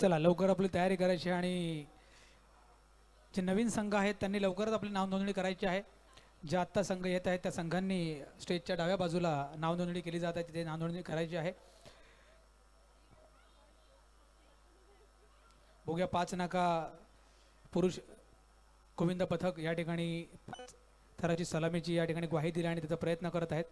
चला लवकर आपली तयारी करायची आणि जे नवीन संघ आहेत त्यांनी लवकरच आपली नावनोंदणी करायची आहे. जे आत्ता संघ येत आहेत त्या संघांनी स्टेजच्या डाव्या बाजूला नावनोंदणी केली जात आहे तिथे नावनोंदणी करायची आहे. बघूया पाच नाका पुरुष गोविंद पथक या ठिकाणी थराची सलामीची या ठिकाणी ग्वाही दिली आणि त्याचा प्रयत्न करत आहेत.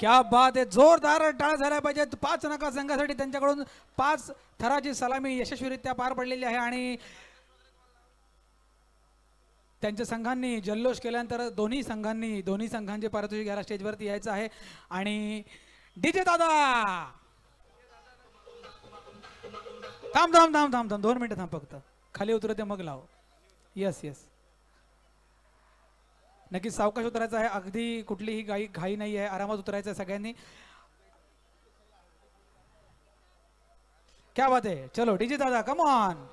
क्या बात आहे. जोरदार टाळ झाल्या पाहिजेत पाच नका संघासाठी त्यांच्याकडून पाच थराची सलामी यशस्वीरित्या पार पडलेली आहे आणि त्यांच्या संघांनी जल्लोष केल्यानंतर दोन्ही संघांनी दोन्ही संघांचे पारितोषिक घ्यायला स्टेजवरती यायचं आहे. आणि डीजे दादा! थांब थांब थांब थांब थांब. दोन मिनिटं थांब फक्त. खाली उतरते मग लाव. येस येस नक्की सावकाश उतरायचं आहे. अगदी कुठलीही गाई घाई नाही आहे. आरामात उतरायचं आहे सगळ्यांनी. क्या बात आहे. चलो डीजे दादा कम ऑन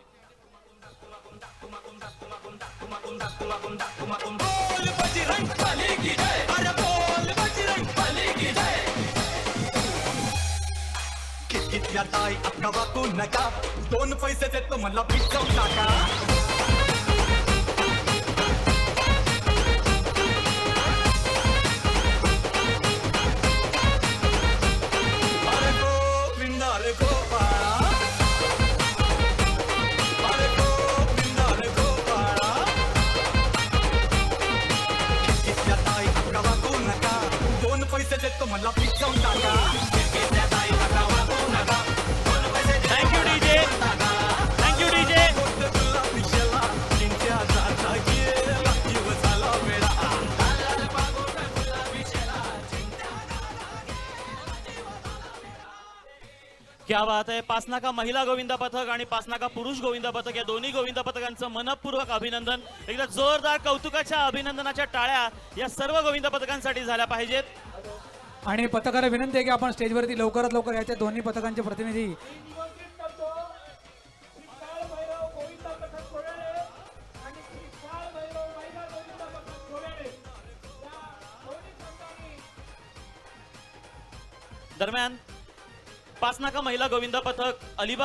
या ताई अक्का वाकू नका दोन पैसे देतो मला पिकवून टाका क्या बात आहे पाचनाका महिला गोविंद पथक आणि पाचनाका पुरुष गोविंद पथक या दोन्ही गोविंद पथकांचं मनपूर्वक अभिनंदन. एकदा जोरदार कौतुकाच्या अभिनंदनाच्या टाळ्या या सर्व गोविंद पथकांसाठी झाल्या पाहिजेत. आणि पथकाला विनंती आहे की आपण स्टेजवरती लवकरात लवकर यायचे दोन्ही पथकांचे प्रतिनिधी. दरम्यान पाचनाका महिला गोविंदा पथक अलिबाग